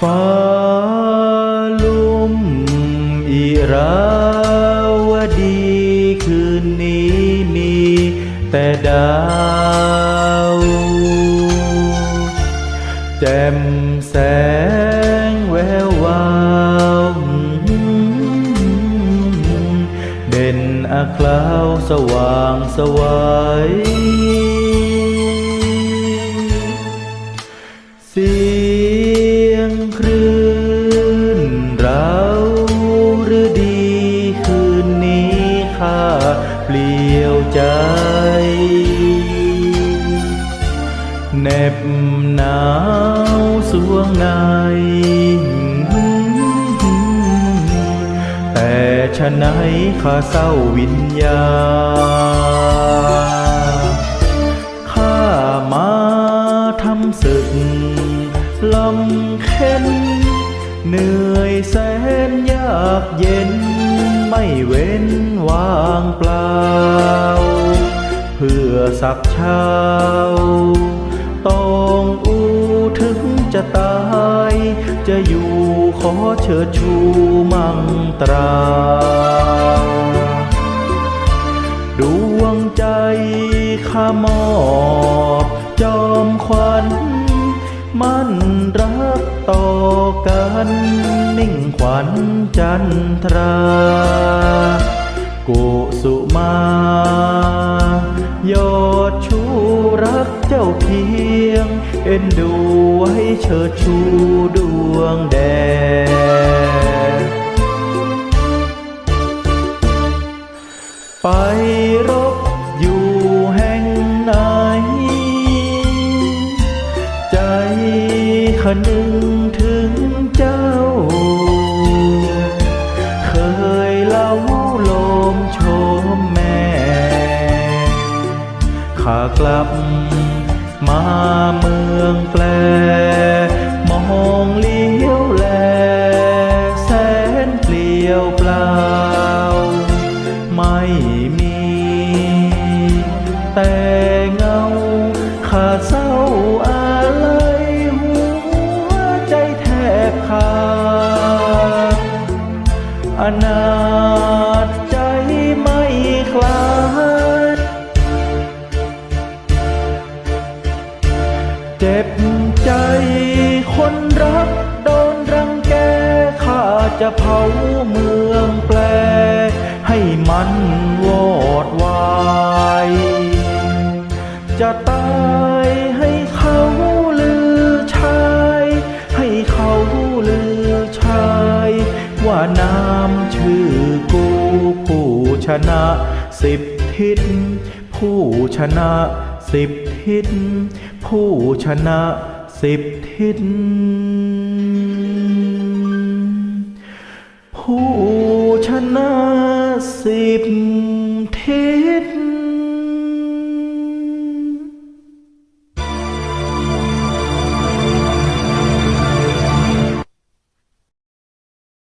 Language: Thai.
ฟ้าลุ่มอิราวดีคืนนี้มีแต่ดาว แจ่มแสงแวววาว เด่นอาคลาวสว่างสวัย เหน็บหนาวสวงใน แต่ฉะไหนข้าเศร้าวิญญาข้ามาทำศึกลำเข็นเหนื่อยแสนยากเย็น ไม่เว้นว่างเปล่า เพื่อสักเช้า ต้องอูถึงจะตาย จะอยู่ขอเชิดชูมังตรา ดวงใจข้ามอบจอมขวัญมันรักต่อกันนิ่งขวัญจันทรา กุสุมา เชิดชูดวงแดงไปรบอยู่แห่งไหน ใจขนึงถึงเจ้า เคยเล่าลมชมแม่ขากลับมาเมืองแปล ม่มี แต่เงาขาเศร้าอะไรหัวใจแทบขาดอนาจใจไม่คลาดเจ็บใจคนรักโดนรังแกข้าจะเผาเมืองแปล ชนะสิบทิศ ผู้ชนะสิบทิศ ผู้ชนะสิบทิศ ผู้ชนะสิบ